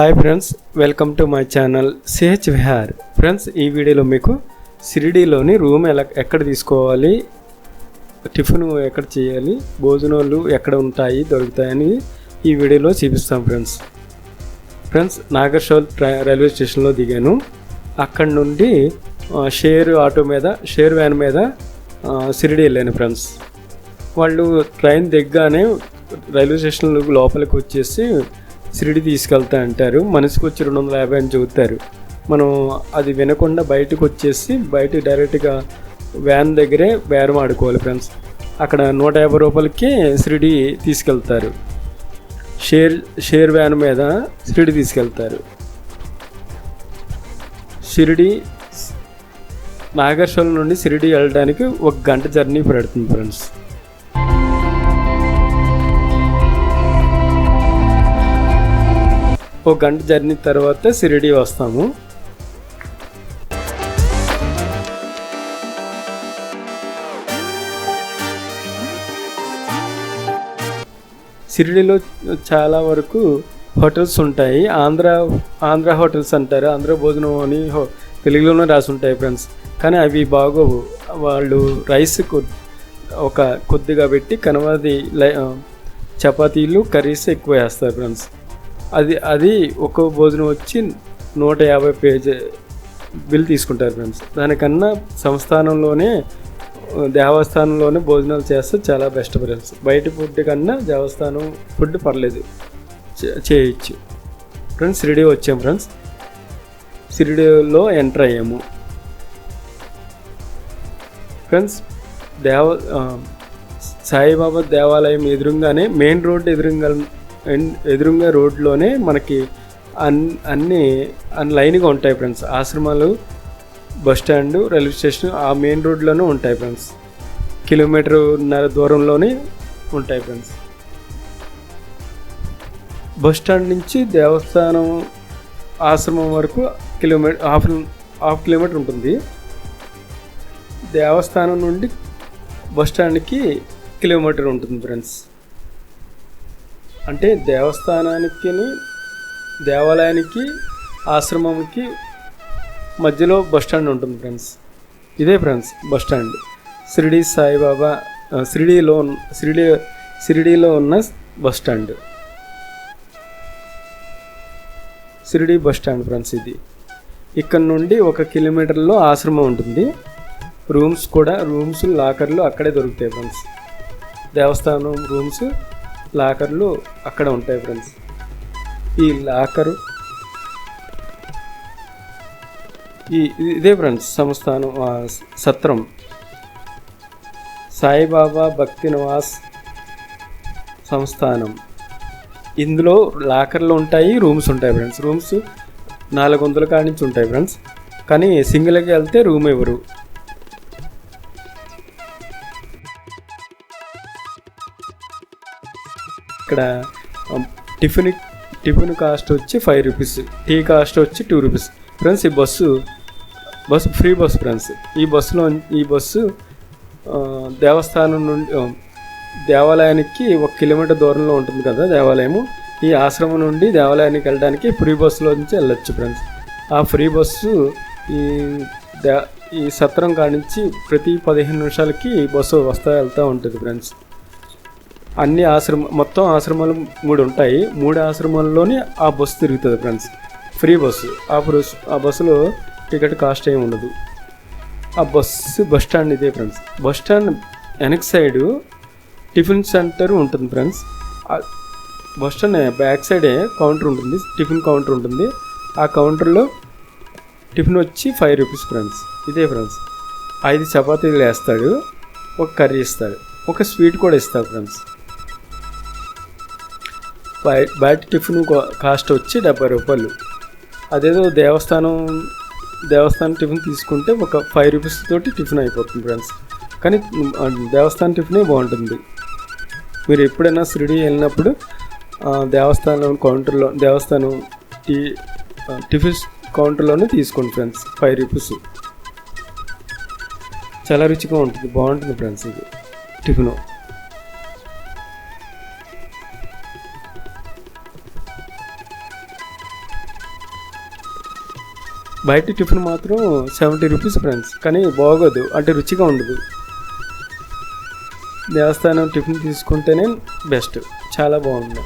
Hi friends welcome to my channel C H Vihar friends ఈ వీడియోలో మీకు సిరిడీలోని room ఎలా ఎక్కడ తీసుకోవాలి టిఫిన్ ఎక్కడ చేయాలి భోజనాలు ఎక్కడ ఉంటాయి దొరుకుతాయని ఈ వీడియోలో చూపిస్తాం ఫ్రెండ్స్ ఫ్రెండ్స్ నాగర్షోల్ ట్రై- రైల్వే స్టేషన్లో దిగాను. అక్కడ నుండి షేర్ ఆటో మీద షేర్ వ్యాన్ మీద సిరిడి వెళ్ళాను ఫ్రెండ్స్ వాళ్ళు ట్రైన్ దిగ్గానే రైల్వే స్టేషన్ లోపలికి వచ్చేసి సిరిడి తీసుకెళ్తా అంటారు. మనిషికి వచ్చి రెండు వందల యాభై అని చెబుతారు. మనం అది వినకుండా బయటకు వచ్చేసి బయట డైరెక్ట్గా వ్యాన్ దగ్గరే బేరం ఆడుకోవాలి ఫ్రెండ్స్. అక్కడ నూట యాభై రూపాయలకి సిరిడి తీసుకెళ్తారు. షేర్ షేర్ వ్యాన్ మీద షిరిడి తీసుకెళ్తారు. షిరిడి నాగేశ్వరం నుండి షిరిడి వెళ్ళడానికి ఒక గంట జర్నీ పడుతుంది ఫ్రెండ్స్. ఒక గంట జర్నీ తర్వాత సిరిడి వస్తాము. షిరిడిలో చాలా వరకు హోటల్స్ ఉంటాయి. ఆంధ్ర ఆంధ్ర హోటల్స్ అంటారు. ఆంధ్ర భోజనం అని హో- తెలుగులోనే రాసి ఉంటాయి ఫ్రెండ్స్. కానీ అవి బాగోవు. వాళ్ళు రైస్ ఒక కొద్దిగా పెట్టి కనవది లై- చపాతీలు కర్రీస్ ఎక్కువ వేస్తారు ఫ్రెండ్స్. అది అది ఒక్కో భోజనం వచ్చి నూట యాభై పేజీ బిల్ తీసుకుంటారు ఫ్రెండ్స్. దానికన్నా సంస్థానంలోనే దేవస్థానంలోనే భోజనాలు చేస్తే చాలా బెస్ట్ ఫ్రెండ్స్. బయట ఫుడ్ కన్నా దేవస్థానం ఫుడ్ పర్లేదు. చే- చేయొచ్చు. ఫ్రెండ్స్ షిరిడి వచ్చాం ఫ్రెండ్స్. షిరిడిలో ఎంటర్ అయ్యాము. ఫ్రెండ్స్ దేవ సాయిబాబా దేవాలయం ఎదురుగానే మెయిన్ రోడ్ ఎదురుగా అండ్ ఎదురుగా రోడ్లోనే మనకి అన్ అన్నీ అన్ లైన్గా ఉంటాయి ఫ్రెండ్స్. ఆశ్రమాలు బస్ స్టాండ్ రైల్వే స్టేషన్ ఆ మెయిన్ రోడ్లోనే ఉంటాయి ఫ్రెండ్స్. కిలోమీటర్న్నర దూరంలోనే ఉంటాయి ఫ్రెండ్స్. బస్ స్టాండ్ నుంచి దేవస్థానం ఆశ్రమం వరకు కిలోమీటర్ హాఫ్ హాఫ్ కిలోమీటర్ ఉంటుంది. దేవస్థానం నుండి బస్ స్టాండ్కి కిలోమీటర్ ఉంటుంది ఫ్రెండ్స్. అంటే దేవస్థానానికి దేవాలయానికి ఆశ్రమంకి మధ్యలో బస్ స్టాండ్ ఉంటుంది ఫ్రెండ్స్. ఇదే friends bus stand. Shirdi Saibaba షిరిడిలో షిరిడీలో ఉన్న- షిరిడి షిరిడీలో ఉన్న bus stand. Shirdi bus stand friends ఇది. ఇక్కడ నుండి ఒక కిలోమీటర్లో ఆశ్రమం ఉంటుంది. రూమ్స్ కూడా రూమ్స్ లాకర్లు అక్కడే దొరుకుతాయి ఫ్రెండ్స్. దేవస్థానం రూమ్స్ లాకర్లు అక్కడ ఉంటాయి ఫ్రెండ్స్ ఈ లాకరు ఈ ఇదే ఫ్రెండ్స్ సంస్థానం సత్రం. సాయిబాబా భక్తి నివాస్ సంస్థానం. ఇందులో లాకర్లు ఉంటాయి రూమ్స్ ఉంటాయి ఫ్రెండ్స్ రూమ్స్ నాలుగు వందల కాడి నుంచి ఉంటాయి ఫ్రెండ్స్ కానీ సింగిల్గా వెళ్తే రూమ్ ఇవ్వరు ఇక్కడ టిఫిన్ టిఫిన్ కాస్ట్ వచ్చి ఫైవ్ రూపీస్ టీ కాస్ట్ వచ్చి టూ రూపీస్. ఫ్రెండ్స్ ఈ bus bus free bus friends. ఈ బస్సులో ఈ బస్సు ఆ, దేవస్థానం నుండి దేవాలయానికి ఒక కిలోమీటర్ దూరంలో ఉంటుంది కదా దేవాలయము. ఈ ఆశ్రమం నుండి దేవాలయానికి వెళ్ళడానికి ఫ్రీ బస్సులో నుంచి వెళ్ళొచ్చు ఫ్రెండ్స్. ఆ ఫ్రీ బస్సు ఈ దే ఈ సత్రం కానించి నుంచి ప్రతి పదిహేను నిమిషాలకి ఈ బస్సు వస్తా వెళ్తూ ఉంటుంది ఫ్రెండ్స్. అన్ని ఆశ్రమ మొత్తం ఆశ్రమాలు మూడు ఉంటాయి. మూడు ఆశ్రమాల్లోనే ఆ బస్సు తిరుగుతుంది ఫ్రెండ్స్. Free bus. ఆ బస్సు ఆ బస్సులో టికెట్ కాస్ట్ ఏమి ఉండదు. ఆ బస్సు బస్ స్టాండ్ ఇదే ఫ్రెండ్స్. బస్ స్టాండ్ వెనక్ సైడు టిఫిన్ సెంటర్ ఉంటుంది ఫ్రెండ్స్. బస్ స్టాండ్ బ్యాక్ సైడే కౌంటర్ ఉంటుంది. టిఫిన్ కౌంటర్ ఉంటుంది. ఆ కౌంటర్లో టిఫిన్ వచ్చి ఫైవ్ రూపీస్ ఫ్రెండ్స్. ఇదే ఫ్రెండ్స్. ఐదు చపాతీలు వేస్తాడు. ఒక కర్రీ ఇస్తాడు. ఒక స్వీట్ కూడా ఇస్తాడు ఫ్రెండ్స్. బయట టిఫిన్ కాస్ట్ వచ్చి డెబ్బై రూపాయలు. అదేదో దేవస్థానం దేవస్థానం టిఫిన్ తీసుకుంటే ఒక ఫైవ్ రూపీస్ తోటి టిఫిన్ అయిపోతుంది ఫ్రెండ్స్. కానీ దేవస్థానం టిఫినే బాగుంటుంది. మీరు ఎప్పుడైనా షిరిడి వెళ్ళినప్పుడు దేవస్థానంలో దేవస్థానం కౌంటర్లో దేవస్థానం టీ టిఫిన్స్ టిఫిన్ కౌంటర్లోనే తీసుకోండి ఫ్రెండ్స్ ఫైవ్ రూపీస్. చాలా రుచిగా ఉంటుంది బాగుంటుంది ఫ్రెండ్స్ ఇది టిఫిన్. బయట టిఫిన్ మాత్రం సెవెంటీ రూపీస్ ఫ్రెండ్స్. కానీ బాగోదు. అంటే రుచిగా ఉండదు. దేవస్థానం టిఫిన్ తీసుకుంటేనే బెస్ట్. చాలా బాగుంది.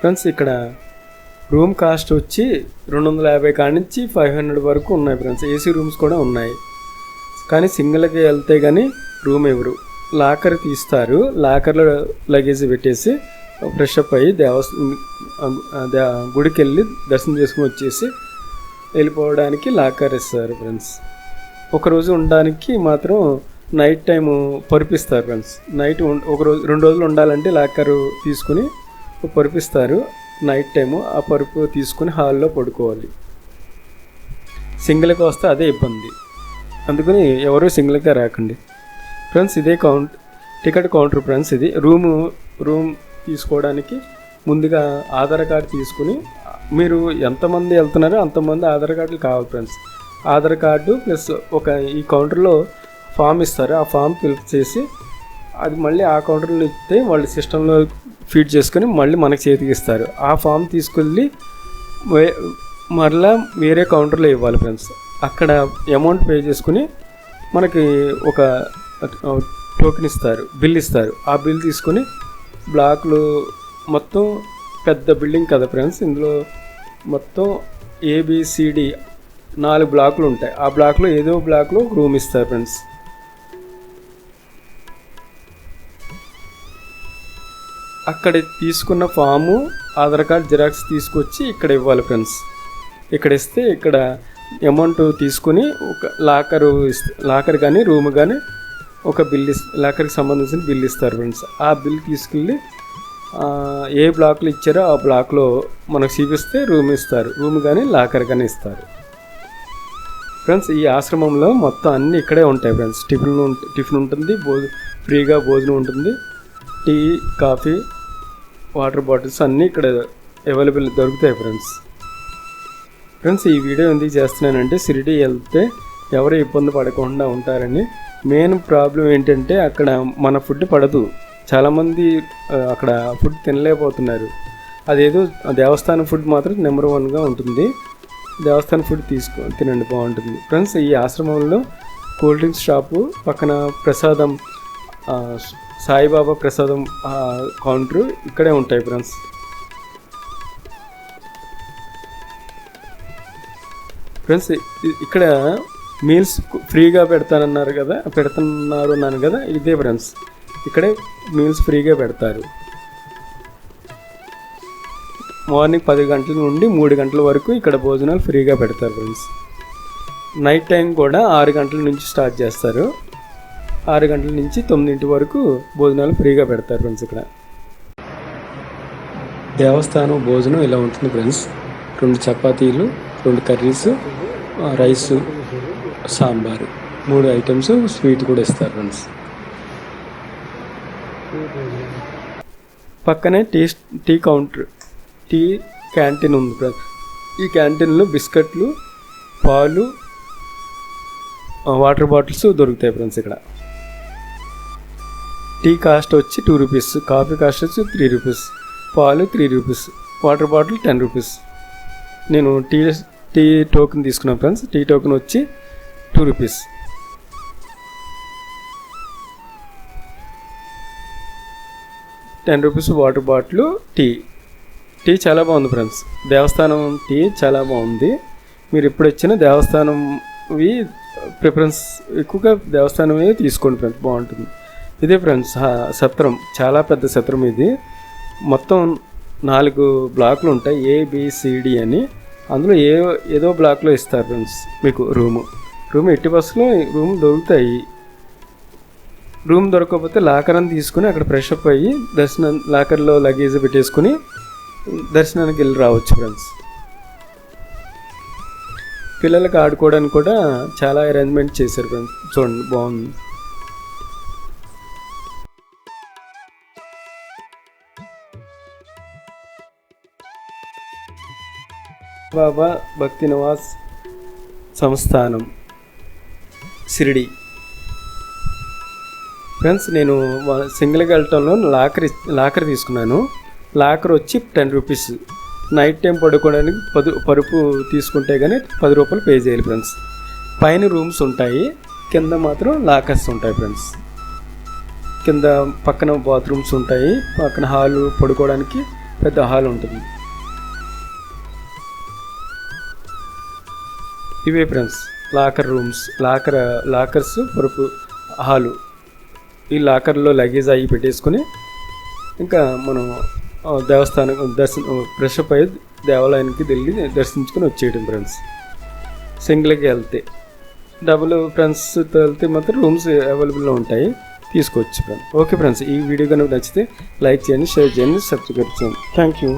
ఫ్రెండ్స్ ఇక్కడ రూమ్ కాస్ట్ వచ్చి రెండు వందల యాభై కాడి నుంచి ఫైవ్ హండ్రెడ్ వరకు ఉన్నాయి ఫ్రెండ్స్. ఏసీ రూమ్స్ కూడా ఉన్నాయి. కానీ సింగిల్కి వెళ్తే కానీ రూమ్ ఎవరు? లాకర్ తీస్తారు. లాకర్లో లగేజ్ పెట్టేసి ఫ్రెష్ అప్ అయ్యి దేవస్థానం గుడికి వెళ్ళి దర్శనం చేసుకుని వచ్చేసి వెళ్ళిపోవడానికి లాకర్ ఇస్తారు ఫ్రెండ్స్. ఒకరోజు ఉండడానికి మాత్రం నైట్ టైం పరిపిస్తారు ఫ్రెండ్స్. నైట్ ఒక రోజు రెండు రోజులు ఉండాలంటే లాకర్ తీసుకుని పరిపిస్తారు. నైట్ టైము ఆ పరుపు తీసుకుని హాల్లో పడుకోవాలి. సింగిల్గా వస్తే అదే ఇబ్బంది. అందుకని ఎవరు సింగిల్గా రాకండి. ఫ్రెండ్స్ ఇదే కౌంట్ టికెట్ కౌంటర్ ఫ్రెండ్స్ ఇది. రూము రూమ్ తీసుకోవడానికి ముందుగా ఆధార్ కార్డు తీసుకుని మీరు ఎంతమంది వెళ్తున్నారో అంతమంది ఆధార్ కార్డులు కావాలి ఫ్రెండ్స్. ఆధార్ కార్డు ప్లస్ ఒక ఈ కౌంటర్లో ఫామ్ ఇస్తారు. ఆ ఫామ్ ఫిల్ చేసి అది మళ్ళీ ఆ కౌంటర్లో ఇస్తే వాళ్ళు సిస్టంలో ఫీడ్ చేసుకొని మళ్ళీ మనకి చేతికి ఇస్తారు. ఆ ఫామ్ తీసుకెళ్ళి మరలా వేరే కౌంటర్లో ఇవ్వాలి ఫ్రెండ్స్. అక్కడ అమౌంట్ పే చేసుకుని మనకి ఒక టోకెన్ ఇస్తారు బిల్ ఇస్తారు. ఆ బిల్ తీసుకొని బ్లాక్లు మొత్తం పెద్ద బిల్డింగ్ కదా ఫ్రెండ్స్ ఇందులో మొత్తం ఏబిసిడి నాలుగు బ్లాకులు ఉంటాయి. ఆ బ్లాక్లో ఏదో బ్లాక్లో ఒక రూమ్ ఇస్తారు ఫ్రెండ్స్ అక్కడ తీసుకున్న ఫాము ఆధార్ కార్డ్ జిరాక్స్ తీసుకొచ్చి ఇక్కడ ఇవ్వాలి ఫ్రెండ్స్ ఇక్కడ ఇస్తే ఇక్కడ అమౌంట్ తీసుకుని ఒక లాకరు ఇస్తే లాకర్ కానీ రూమ్ కానీ ఒక బిల్ లాకర్కి సంబంధించిన బిల్ ఇస్తారు ఫ్రెండ్స్. ఆ బిల్ తీసుకెళ్ళి ఏ బ్లాక్లో ఇచ్చారో ఆ బ్లాక్లో మనకు చూపిస్తే రూమ్ ఇస్తారు. రూమ్ కానీ లాకర్ కానీ ఇస్తారు. ఫ్రెండ్స్ ఈ ఆశ్రమంలో మొత్తం అన్నీ ఇక్కడే ఉంటాయి ఫ్రెండ్స్. టిఫిన్ టిఫిన్ ఉంటుంది భోజ ఫ్రీగా భోజనం ఉంటుంది. టీ కాఫీ వాటర్ బాటిల్స్ అన్నీ ఇక్కడ అవైలబుల్ దొరుకుతాయి ఫ్రెండ్స్. ఫ్రెండ్స్ ఈ వీడియో ఎందుకు చేస్తున్నానంటే షిరిడి వెళ్తే ఎవరు ఇబ్బంది పడకుండా ఉంటారని. మెయిన్ ప్రాబ్లం ఏంటంటే అక్కడ మన ఫుడ్ పడదు. చాలామంది అక్కడ ఫుడ్ తినలేకపోతున్నారు. అదేదో దేవస్థాన దేవస్థానం ఫుడ్ మాత్రం నెంబర్ వన్గా ఉంటుంది. దేవస్థానం ఫుడ్ తీసుకో తినండి బాగుంటుంది. ఫ్రెండ్స్ ఈ ఆశ్రమంలో కూల్ డ్రింక్స్ షాపు పక్కన ప్రసాదం సాయిబాబా ప్రసాదం కౌంటర్ ఇక్కడే ఉంటాయి ఫ్రెండ్స్. ఫ్రెండ్స్ ఇక్కడ మీల్స్ ఫ్రీగా పెడతానన్నారు కదా పెడుతున్నారు అన్నాను కదా ఇదే ఫ్రెండ్స్. ఇక్కడే మీల్స్ ఫ్రీగా పెడతారు. మార్నింగ్ పది గంటల నుండి మూడు గంటల వరకు ఇక్కడ భోజనాలు ఫ్రీగా పెడతారు ఫ్రెండ్స్. నైట్ టైం కూడా ఆరు గంటల నుంచి స్టార్ట్ చేస్తారు. ఆరు గంటల నుంచి తొమ్మిదింటి వరకు భోజనాలు ఫ్రీగా పెడతారు ఫ్రెండ్స్ ఇక్కడ. దేవస్థానం భోజనం ఇలా ఉంటుంది ఫ్రెండ్స్? రెండు చపాతీలు రెండు కర్రీస్ రైసు. సాంబారు. మూడు ఐటమ్స్ స్వీట్ కూడా ఇస్తారు ఫ్రెండ్స్. పక్కనే tea tea counter tea canteen ఉంది ఫ్రెండ్స్. ఈ క్యాంటీన్లో బిస్కెట్లు పాలు వాటర్ బాటిల్స్ దొరుకుతాయి ఫ్రెండ్స్ ఇక్కడ. టీ కాస్ట్ వచ్చి టూ రూపీస్ కాఫీ కాస్ట్ వచ్చి త్రీ రూపీస్ పాలు three rupees water bottle ten rupees. నేను టీ టీ టోకెన్ తీసుకున్నాను ఫ్రెండ్స్. టీ టోకెన్ వచ్చి two rupees ten rupees water bottle tea tea చాలా బాగుంది ఫ్రెండ్స్ దేవస్థానం టీ చాలా బాగుంది. మీరు ఎప్పుడు వచ్చిన దేవస్థానంవి ప్రిఫరెన్స్ ఎక్కువగా దేవస్థానమే తీసుకోండి ఫ్రెండ్స్ బాగుంటుంది. ఇదే ఫ్రెండ్స్ సత్రం. చాలా పెద్ద సత్రం ఇది. మొత్తం నాలుగు బ్లాక్లు ఉంటాయి. ఏబిసిడి అని. అందులో ఏ ఏదో బ్లాక్లో ఇస్తారు ఫ్రెండ్స్ మీకు రూము. రూమ్ ఎట్టి బస్సులో రూమ్ దొరుకుతాయి. రూమ్ దొరకకపోతే లాకర్ అని తీసుకుని అక్కడ ఫ్రెష్ అప్ అయ్యి దర్శనం లాకర్లో లగేజ్ పెట్టేసుకుని దర్శనానికి వెళ్ళి రావచ్చు ఫ్రెండ్స్. పిల్లలకి ఆడుకోవడానికి కూడా చాలా అరేంజ్మెంట్ చేశారు ఫ్రెండ్స్. చూడండి బాగుంది. బాబా భక్తి నివాస్ సంస్థానం. షిరిడి ఫ్రెండ్స్ నేను సింగిల్గా వెళ్ళటంలో లాకర్ లాకర్ తీసుకున్నాను. లాకర్ వచ్చి టెన్ రూపీస్. నైట్ టైం పడుకోవడానికి పదు పరుపు తీసుకుంటే కానీ పది రూపాయలు పే చేయాలి ఫ్రెండ్స్. పైన రూమ్స్ ఉంటాయి కింద మాత్రం లాకర్స్ ఉంటాయి ఫ్రెండ్స్. కింద పక్కన బాత్రూమ్స్ ఉంటాయి పక్కన హాలు పడుకోవడానికి పెద్ద హాల్ ఉంటుంది. ఇవే friends. Locker rooms locker lockers పొరుపు hall ఈ లాకర్లో లగేజ్ అవి పెట్టేసుకొని ఇంకా మనం దేవస్థానం దర్శనం ఫ్రెష్ అప్ అయ్యి దేవాలయానికి వెళ్ళి దర్శించుకొని వచ్చేయడం ఫ్రెండ్స్ సింగిల్కి వెళ్తే డబుల్ ఫ్రెండ్స్తో వెళ్తే మాత్రం రూమ్స్ అవైలబుల్లో ఉంటాయి. తీసుకోవచ్చు ఫ్రెండ్స్ ఓకే ఫ్రెండ్స్ ఈ వీడియో కనుక నచ్చితే లైక్ చేయండి షేర్ చేయండి సబ్స్క్రైబ్ చేయండి. Thank you